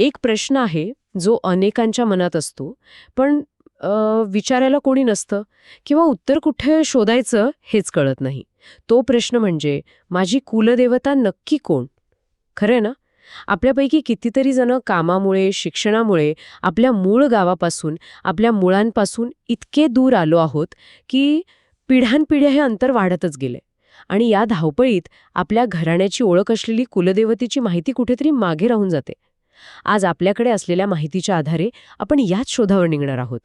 एक प्रश्न आहे जो अनेकांच्या मनात असतो. पण विचारायला कोणी नसतं किंवा उत्तर कुठे शोधायचं हेच कळत नाही. तो प्रश्न म्हणजे माझी कुलदेवता नक्की कोण? खरं ना? आपल्यापैकी कितीतरी जण कामामुळे शिक्षणामुळे आपल्या मूळ गावापासून आपल्या मुळांपासून इतके दूर आलो आहोत की पिढ्यानपिढ्या हे अंतर वाढतच गेले आणि या धावपळीत आपल्या घराण्याची ओळख असलेली कुलदेवतेची माहिती कुठेतरी मागे राहून जाते. आज आपल्याकडे असलेल्या माहितीच्या आधारे आपण याच शोधावर निघणार आहोत.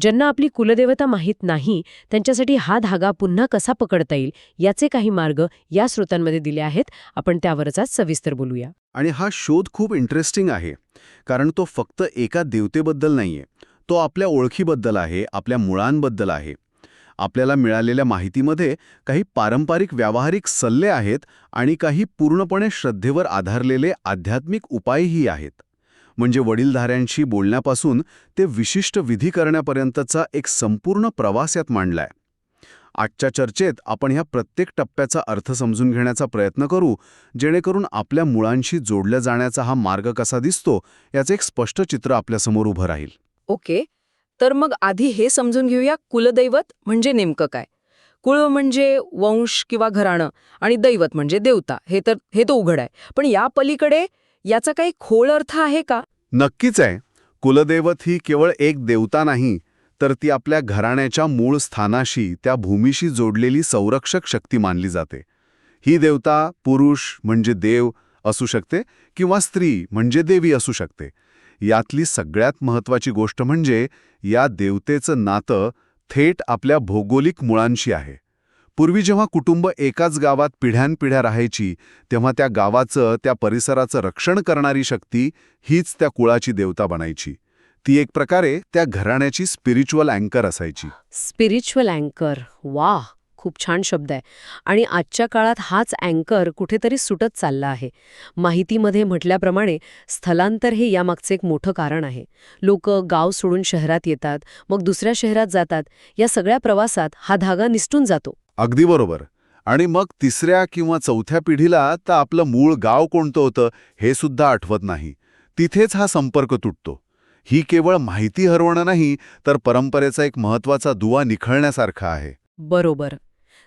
ज्यांना आपली कुलदेवता माहीत नाही त्यांच्यासाठी हा धागा पुन्हा कसा पकडता येईल याचे काही मार्ग या स्रोतांमध्ये दिले आहेत. आपण त्यावरच आज सविस्तर बोलूया. आणि हा शोध खूप इंटरेस्टिंग आहे कारण तो फक्त एका देवतेबद्दल नाहीये. तो आपल्या ओळखीबद्दल आहे आपल्या मुळांबद्दल आहे. आपल्याला मिळालेल्या माहितीमध्ये काही पारंपरिक व्यावहारिक सल्ले आहेत आणि काही पूर्णपणे श्रद्धेवर आधारलेले आध्यात्मिक उपायही आहेत. म्हणजे वडीलधाऱ्यांशी बोलण्यापासून ते विशिष्ट विधी करण्यापर्यंतचा एक संपूर्ण प्रवास यात मांडलाय. आजच्या चर्चेत आपण ह्या प्रत्येक टप्प्याचा अर्थ समजून घेण्याचा प्रयत्न करू जेणेकरून आपल्या मुळांशी जोडल्या जाण्याचा हा मार्ग कसा दिसतो याचं एक स्पष्ट चित्र आपल्यासमोर उभं राहील. ओके. तर मग आधी हे समजून घेऊया कुलदैवत म्हणजे नेमकं काय. कुळ म्हणजे वंश किंवा घराणं आणि दैवत म्हणजे देवता. हे तर हे तर उघड आहे. पण या पलीकडे याचा काही खोल अर्थ आहे का? नक्कीच आहे. कुलदैवत ही केवळ एक देवता नाही तर ती आपल्या घराण्याच्या मूळ स्थानाशी त्या भूमीशी जोडलेली संरक्षक शक्ती मानली जाते. ही देवता पुरुष म्हणजे देव असू शकते किंवा स्त्री म्हणजे देवी असू शकते. यातली सगळ्यात महत्त्वाची गोष्ट म्हणजे या देवतेचं नातं थेट आपल्या भौगोलिक मुळांशी आहे. पूर्वी जेव्हा कुटुंब एकाच गावात पिढ्यानपिढ्या राहायची तेव्हा त्या गावाचं त्या परिसराचं रक्षण करणारी शक्ती हीच त्या कुळाची देवता बनायची. ती एक प्रकारे त्या घराण्याची स्पिरिच्युअल अँकर असायची. स्पिरिच्युअल अँकर वा खूप छान शब्द आहे. आणि आजच्या काळात हाच अँकर कुठेतरी सुटत चालला आहे. माहितीमध्ये म्हटल्याप्रमाणे स्थलांतर हे यामागचे एक मोठं कारण आहे. लोक गाव सोडून शहरात येतात मग दुसऱ्या शहरात जातात. या सगळ्या प्रवासात हा धागा निसटून जातो. अगदी बरोबर. आणि मग तिसऱ्या किंवा चौथ्या पिढीला तर आपलं मूळ गाव कोणतं होतं हे सुद्धा आठवत नाही. तिथेच हा संपर्क तुटतो. ही केवळ माहिती हरवणं नाही तर परंपरेचा एक महत्त्वाचा दुवा निखळण्यासारखा आहे. बरोबर.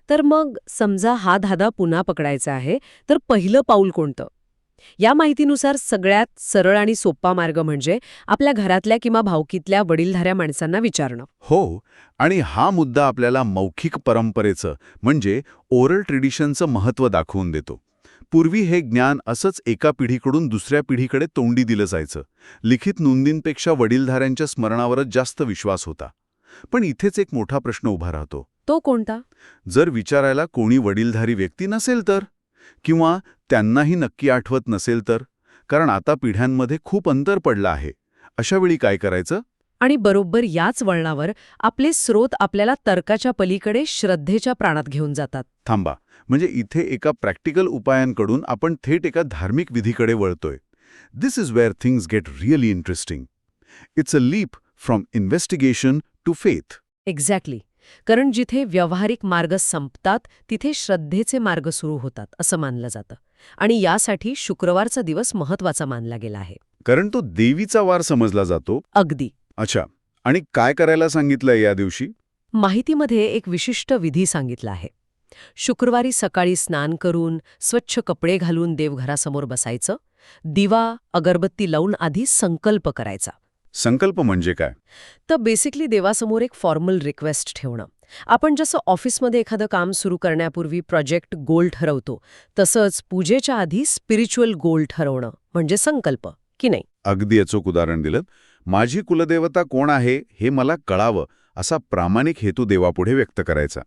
तर मग समजा हा धादा पुन्हा पकडायचा आहे तर पहिलं पाऊल कोणतं? या माहितीनुसार सगळ्यात सरळ आणि सोपा मार्ग म्हणजे आपल्या घरातल्या किंवा भावकीतल्या वडीलधाऱ्या माणसांना विचारणं. हो आणि हा मुद्दा आपल्याला मौखिक परंपरेचं म्हणजे ओरल ट्रेडिशनचं महत्त्व दाखवून देतो. पूर्वी हे ज्ञान असंच एका पिढीकडून दुसऱ्या पिढीकडे तोंडी दिलं जायचं. लिखित नोंदींपेक्षा वडीलधाऱ्यांच्या स्मरणावरच जास्त विश्वास होता. पण इथेच एक मोठा प्रश्न उभा राहतो. तो कोणता? जर विचारायला कोणी वडीलधारी व्यक्ती नसेल तर? किंवा त्यांनाही नक्की आठवत नसेल तर? कारण आता पिढ्यांमध्ये खूप अंतर पडलं आहे. अशावेळी काय करायचं? आणि बरोबर याच वळणावर आपले स्रोत आपल्याला तर्काच्या पलीकडे श्रद्धेच्या प्राणात घेऊन जातात. थांबा. म्हणजे इथे एका प्रॅक्टिकल उपायांकडून आपण थेट एका धार्मिक विधीकडे वळतोय. This is where things get really interesting it's a leap from investigation to faith exactly कारण जिथे व्यावहारिक मार्ग संपतात तिथे श्रद्धेचे मार्ग सुरू होतात असं मानलं जातं. आणि यासाठी शुक्रवारचा दिवस महत्त्वाचा मानला गेला आहे. कारण तो देवीचा वार समजला जातो? अगदी. अच्छा. आणि काय करायला सांगितलंय या दिवशी? माहितीमध्ये एक विशिष्ट विधी सांगितला आहे. शुक्रवारी सकाळी स्नान करून स्वच्छ कपडे घालून देवघरासमोर बसायचं. दिवा अगरबत्ती लावून आधी संकल्प करायचा. संकल्प म्हणजे काय? तर बेसिकली देवासमोर एक फॉर्मल रिक्वेस्ट ठेवणं. आपण जसं ऑफिसमध्ये एखादं काम सुरू करण्यापूर्वी प्रोजेक्ट गोल ठरवतो तसंच पूजेच्या आधी स्पिरिच्युअल गोल ठरवणं म्हणजे संकल्प की नाही? अगदी अचूक उदाहरण दिलं माझी कुलदेवता कोण आहे हे मला कळावं असा प्रामाणिक हेतू देवापुढे व्यक्त करायचा.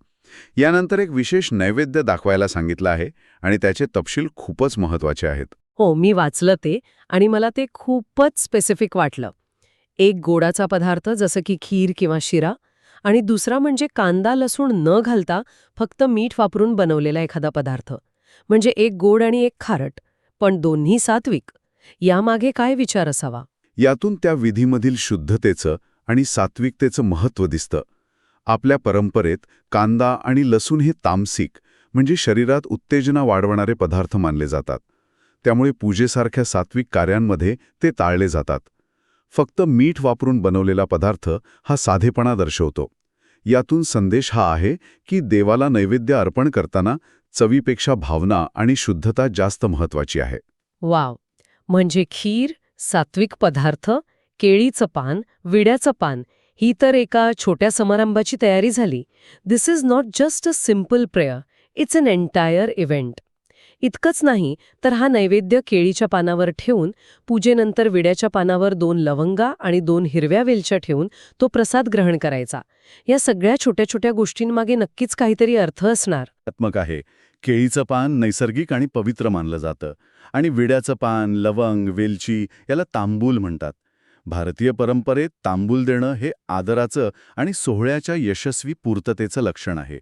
यानंतर एक विशेष नैवेद्य दाखवायला सांगितलं आहे आणि त्याचे तपशील खूपच महत्त्वाचे आहेत. हो मी वाचलं ते आणि मला ते खूपच स्पेसिफिक वाटलं. एक गोडाचा पदार्थ जसं की खीर किंवा शिरा आणि दुसरा म्हणजे कांदा लसूण न घालता फक्त मीठ वापरून बनवलेला एखादा पदार्थ. म्हणजे एक गोड आणि एक खारट पण दोन्ही सात्विक. यामागे काय विचार असावा? यातून त्या विधीमधील शुद्धतेचं आणि सात्विकतेचं महत्त्व दिसतं. आपल्या परंपरेत कांदा आणि लसूण हे तामसिक म्हणजे शरीरात उत्तेजना वाढवणारे पदार्थ मानले जातात. त्यामुळे पूजेसारख्या सात्विक कार्यांमध्ये ते टाळले जातात. फक्त मीठ वापरून बनवलेला पदार्थ हा साधेपणा दर्शवतो. यातून संदेश हा आहे की देवाला नैवेद्य अर्पण करताना चवीपेक्षा भावना आणि शुद्धता जास्त महत्वाची आहे. वाव! म्हणजे खीर सात्विक पदार्थ केळीचं पान विड्याचं पान ही तर एका छोट्या समारंभाची तयारी झाली. This is not just a simple prayer it's an entire event इतकंच नाही तर हा नैवेद्य केळीच्या पानावर ठेवून पूजेनंतर विड्याच्या पानावर दोन लवंगा आणि दोन हिरव्या वेलच्या ठेवून तो प्रसाद ग्रहण करायचा. या सगळ्या छोट्या छोट्या गोष्टींमागे नक्कीच काहीतरी अर्थ असणार. आहे. केळीचं पान नैसर्गिक आणि पवित्र मानलं जातं. आणि विड्याचं पान लवंग वेलची याला तांबूल म्हणतात. भारतीय परंपरेत तांबूल देणं हे आदराचं आणि सोहळ्याच्या यशस्वी पूर्ततेचं लक्षण आहे.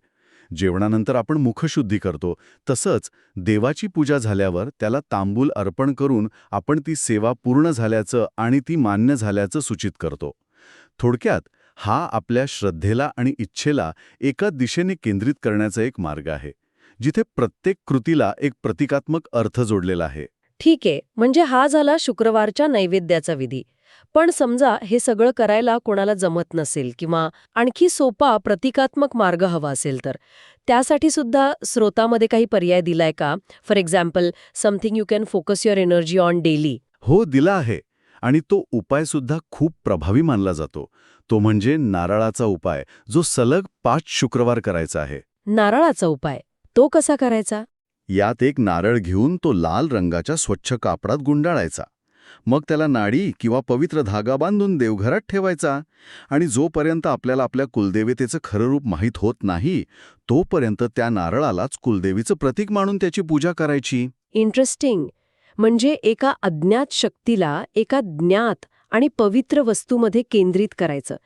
जेवणानंतर आपण मुखशुद्धी करतो. तसंच देवाची पूजा झाल्यावर त्याला तांबूल अर्पण करून आपण ती सेवा पूर्ण झाल्याचं आणि ती मान्य झाल्याचं सूचित करतो. थोडक्यात हा आपल्या श्रद्धेला आणि इच्छेला एका दिशेने केंद्रित करण्याचा एक मार्ग आहे जिथे प्रत्येक कृतीला एक प्रतिकात्मक अर्थ जोडलेला आहे. ठीक आहे. म्हणजे हा झाला शुक्रवारच्या नैवेद्याचा विधी. पण समजा हे सगळं करायला कोणाला जमत नसेल किंवा आणखी सोपा प्रतिकात्मक मार्ग हवा असेल तर. त्यासाठी सुद्धा स्रोतामध्ये काही पर्याय दिलाय का? For example something you can focus your energy on daily हो दिला आहे. आणि तो उपाय सुद्धा खूप प्रभावी मानला जातो. तो म्हणजे नारळाचा उपाय जो सलग पाच शुक्रवार करायचा आहे. नारळाचा उपाय. तो कसा करायचा? यात एक नारळ घेऊन तो लाल रंगाच्या स्वच्छ कापडात गुंडाळायचा. मग त्याला नाडी किंवा पवित्र धागा बांधून देवघरात ठेवायचा. आणि जोपर्यंत आपल्याला आपल्या कुलदेवतेचं खरं रूप माहीत होत नाही तोपर्यंत त्या नारळालाच कुलदेवीचं प्रतीक मानून त्याची पूजा करायची. इंटरेस्टिंग म्हणजे एका अज्ञात शक्तीला एका ज्ञात आणि पवित्र वस्तूमध्ये केंद्रित करायचं.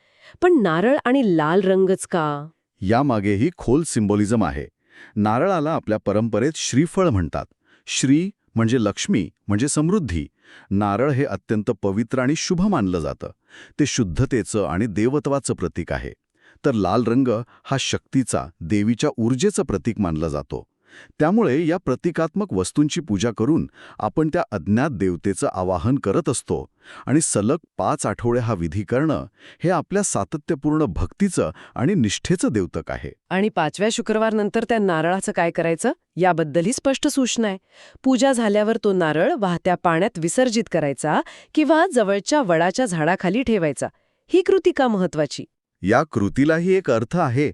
पण नारळ आणि लाल रंगच का? यामागेही खोल सिम्बॉलिझम आहे. नारळाला आपल्या परंपरेत श्रीफळ म्हणतात. श्री म्हणजे लक्ष्मी म्हणजे समृद्धी. नारळ हे अत्यंत पवित्र आणि शुभ मानलं जातं. ते शुद्धतेचं आणि देवत्वाचं प्रतीक आहे. तर लाल रंग हा शक्तीचा देवीच्या ऊर्जेचं प्रतीक मानला जातो. त्यामुळे या प्रतिकात्मक वस्तूंची पूजा करून आपण त्या अज्ञात देवतेचं आवाहन करत असतो. आणि सलग पाच आठवडे हा विधी करणं हे आपल्या सातत्यपूर्ण भक्तीचं आणि निष्ठेचं द्योतक आहे. आणि पाचव्या शुक्रवारनंतर त्या नारळाचं काय करायचं? याबद्दलही स्पष्ट सूचना आहे. पूजा झाल्यावर तो नारळ वाहत्या पाण्यात विसर्जित करायचा किंवा जवळच्या वडाच्या झाडाखाली ठेवायचा. ही कृती का महत्वाची या कृतीलाही एक अर्थ आहे.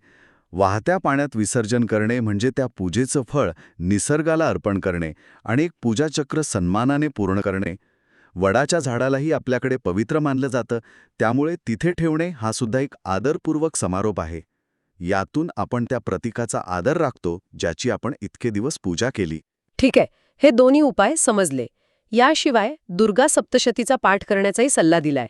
वाहत्या पाण्यात विसर्जन करणे म्हणजे त्या पूजेचं फळ निसर्गाला अर्पण करणे आणि एक पूजाचक्र सन्मानाने पूर्ण करणे. वडाच्या झाडालाही आपल्याकडे पवित्र मानलं जातं त्यामुळे तिथे ठेवणे हा सुद्धा एक आदरपूर्वक समारोप आहे. यातून आपण त्या प्रतीकाचा आदर राखतो ज्याची आपण इतके दिवस पूजा केली. ठीक आहे हे दोन्ही उपाय समजले. याशिवाय दुर्गा सप्तशतीचा पाठ करण्याचाही सल्ला दिलाय.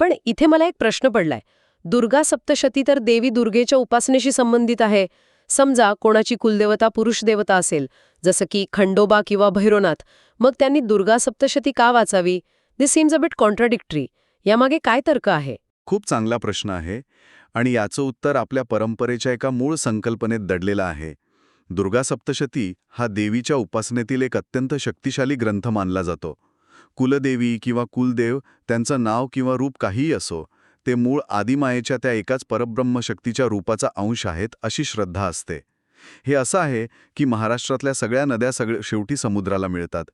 पण इथे मला एक प्रश्न पडलाय. दुर्गा सप्तशती तर देवी दुर्गेच्या उपासनेशी संबंधित आहे. समजा कोणाची कुलदेवता पुरुष देवता असेल जसं की खंडोबा किंवा भैरवनाथ मग त्यांनी दुर्गा सप्तशती का वाचावी? This seems a bit contradictory यामागे काय तर्क आहे? खूप चांगला प्रश्न आहे आणि याचं उत्तर आपल्या परंपरेच्या एका मूळ संकल्पनेत दडलेलं आहे. दुर्गा सप्तशती हा देवीच्या उपासनेतील एक अत्यंत शक्तिशाली ग्रंथ मानला जातो. कुलदेवी किंवा कुलदेव त्यांचं नाव किंवा रूप काहीही असो ते मूळ आदिमायेच्या त्या एकाच परब्रह्मशक्तीच्या रूपाचा अंश आहेत अशी श्रद्धा असते. हे असं आहे की महाराष्ट्रातल्या सगळ्या नद्या सगळ्या शेवटी समुद्राला मिळतात.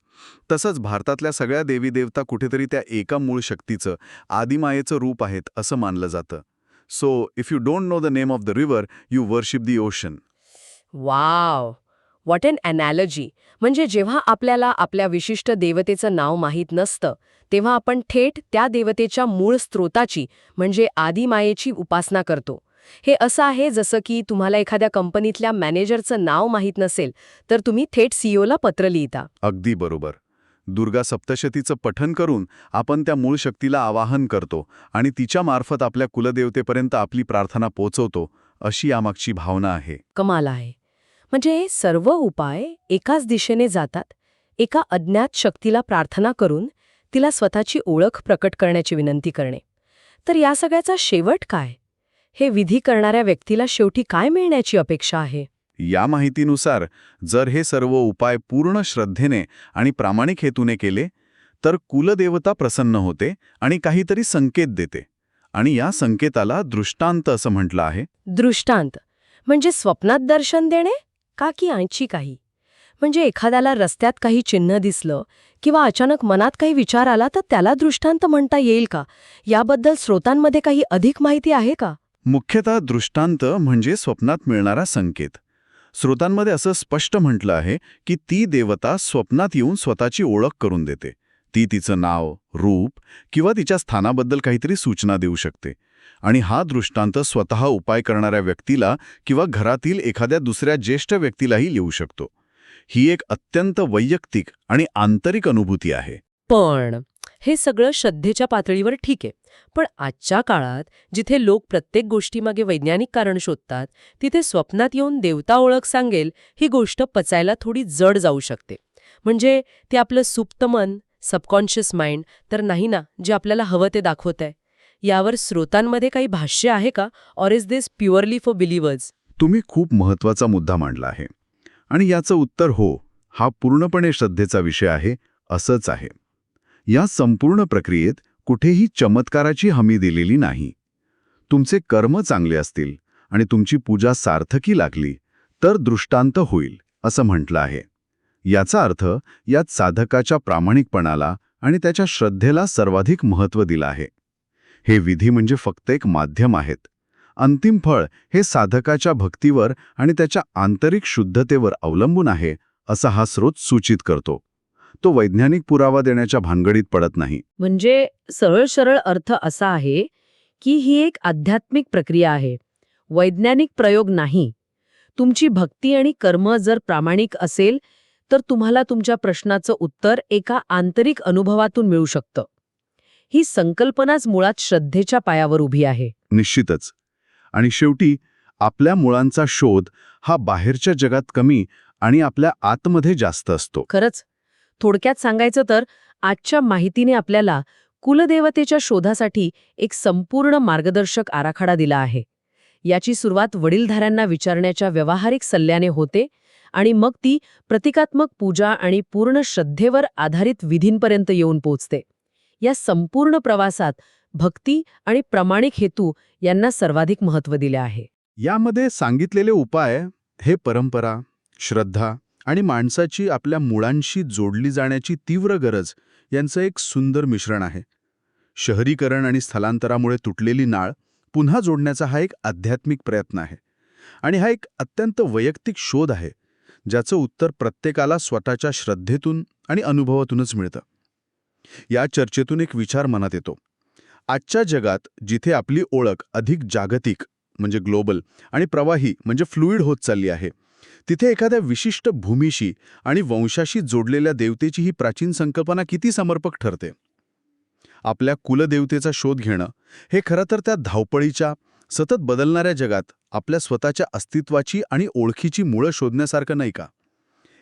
तसंच भारतातल्या सगळ्या देवी देवता कुठेतरी त्या एका मूळ शक्तीचं आदिमायेचं रूप आहेत असं मानलं जातं. So if you don't know the name of the river you worship the ocean wow what an analogy म्हणजे जेव्हा आपल्याला आपल्या विशिष्ट देवतेचं नाव माहीत नसतं तेव्हा आपण थेट त्या देवतेच्या मूळ स्त्रोताची म्हणजे आदिमायेची उपासना करतो. हे असं आहे जसं की तुम्हाला एखाद्या कंपनीतल्या मॅनेजरचं नाव माहीत नसेल तर तुम्ही थेट सीईओला पत्र लिहिता. अगदी बरोबर. दुर्गा सप्तशतीचं पठन करून आपण त्या मूळ शक्तीला आवाहन करतो आणि तिच्या मार्फत आपल्या कुलदेवतेपर्यंत आपली प्रार्थना पोचवतो अशी यामागची भावना आहे. कमाल आहे. म्हणजे सर्व उपाय एकाच दिशेने जातात एका अज्ञात शक्तीला प्रार्थना करून तिला स्वतःची ओळख प्रकट करण्याची विनंती करणे. तर या सगळ्याचा शेवट काय? हे विधी करणाऱ्या व्यक्तीला शेवटी काय मिळण्याची अपेक्षा आहे? या माहितीनुसार जर हे सर्व उपाय पूर्ण श्रद्धेने आणि प्रामाणिक हेतूने केले तर कुलदेवता प्रसन्न होते आणि काहीतरी संकेत देते. आणि या संकेताला दृष्टांत असं म्हटलं आहे. दृष्टांत. म्हणजे स्वप्नात दर्शन देणे का की आणखी काही? म्हणजे एखाद्याला रस्त्यात काही चिन्ह दिसलं किंवा अचानक मनात काही विचार आला तर त्याला दृष्टांत म्हणता येईल का? याबद्दल स्रोतांमध्ये काही अधिक माहिती आहे का? मुख्यतः दृष्टांत म्हणजे स्वप्नात मिळणारा संकेत. स्रोतांमध्ये असं स्पष्ट म्हटलं आहे की ती देवता स्वप्नात येऊन स्वतःची ओळख करून देते. ती तिचं नाव रूप किंवा तिच्या स्थानाबद्दल काहीतरी सूचना देऊ शकते. आणि हा दृष्टांत स्वतः उपाय करणाऱ्या व्यक्तीला किंवा घरातील एखाद्या दुसऱ्या ज्येष्ठ व्यक्तीलाही येऊ शकतो. ही एक अत्यंत वैयक्तिक आणि आंतरिक अनुभूती आहे. पण हे सगळं श्रद्धेच्या पातळीवर ठीक आहे. पण आजच्या काळात जिथे लोक प्रत्येक गोष्टीमागे वैज्ञानिक कारण शोधतात तिथे स्वप्नात येऊन देवता ओळख सांगेल ही गोष्ट पचायला थोडी जड जाऊ शकते. म्हणजे ते आपलं सुप्त मन सबकॉन्शियस माइंड तर नाही ना जे आपल्याला हवं ते दाखवत आहे. यावर स्रोतांमध्ये काही भाष्य आहे का? Or is this purely for believers तुम्ही खूप महत्त्वाचा मुद्दा मांडला आहे. आणि याचं उत्तर हो हा पूर्णपणे श्रद्धेचा विषय आहे असंच आहे. या संपूर्ण प्रक्रियेत कुठेही चमत्काराची हमी दिलेली नाही. तुमचे कर्म चांगले असतील आणि तुमची पूजा सार्थकी लागली तर दृष्टांत होईल असं म्हटलं आहे. याचा अर्थ यात साधकाच्या प्रामाणिकपणाला आणि त्याच्या श्रद्धेला सर्वाधिक महत्त्व दिलं आहे. हे विधी म्हणजे फक्त एक माध्यम आहेत अंतिम फळ हे साधकाच्या भक्तीवर आणि त्याच्या आंतरिक शुद्धतेवर अवलंबून आहे असा हा स्रोत सूचित करतो. तो वैज्ञानिक पुरावा देण्याच्या भानगडीत पडत नाही. म्हणजे सरळ सरळ अर्थ असा आहे की ही एक आध्यात्मिक प्रक्रिया आहे. वैज्ञानिक प्रयोग नाही. तुमची भक्ती आणि कर्म जर प्रामाणिक असेल तर तुम्हाला तुमच्या प्रश्नाचं उत्तर एका आंतरिक अनुभवातून मिळू शकतं. ही संकल्पनाच मुळात श्रद्धेच्या पायावर उभी आहे. निश्चितच. आणि शेवटी आपल्या मुळांचा शोध हा बाहेरच्या जगात कमी आणि आपल्या आतमध्ये जास्त असतो. खरंच? थोडक्यात सांगायचं तर आजच्या माहितीने आपल्याला कुलदेवतेच्या शोधासाठी एक संपूर्ण मार्गदर्शक आराखडा दिला आहे. याची सुरुवात वडीलधाऱ्यांना विचारण्याच्या व्यावहारिक सल्ल्याने होते आणि मग ती प्रतिकात्मक पूजा आणि पूर्ण श्रद्धेवर आधारित विधींपर्यंत येऊन पोचते. या संपूर्ण प्रवासात भक्ती आणि प्रामाणिक हेतू यांना सर्वाधिक महत्त्व दिले आहे. यामध्ये सांगितलेले उपाय हे परंपरा श्रद्धा आणि माणसाची आपल्या मुळांशी जोडली जाण्याची तीव्र गरज यांचं एक सुंदर मिश्रण आहे. शहरीकरण आणि स्थलांतरामुळे तुटलेली नाळ पुन्हा जोडण्याचा हा एक आध्यात्मिक प्रयत्न आहे आणि हा एक अत्यंत वैयक्तिक शोध आहे ज्याचं उत्तर प्रत्येकाला स्वतःच्या श्रद्धेतून आणि अनुभवातूनच मिळतं. या चर्चेतून एक विचार मनात येतो. आजच्या जगात जिथे आपली ओळख अधिक जागतिक म्हणजे ग्लोबल आणि प्रवाही म्हणजे फ्लुईड होत चालली आहे तिथे एखाद्या विशिष्ट भूमीशी आणि वंशाशी जोडलेल्या देवतेची ही प्राचीन संकल्पना किती समर्पक ठरते? आपल्या कुलदेवतेचा शोध घेणं हे खरं तर त्या धावपळीच्या सतत बदलणाऱ्या जगात आपल्या स्वतःच्या अस्तित्वाची आणि ओळखीची मुळं शोधण्यासारखं नाही का?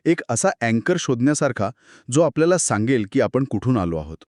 एक असा अँकर शोधण्यासारखा जो आपल्याला सांगेल की आपण कुठून आलो आहोत.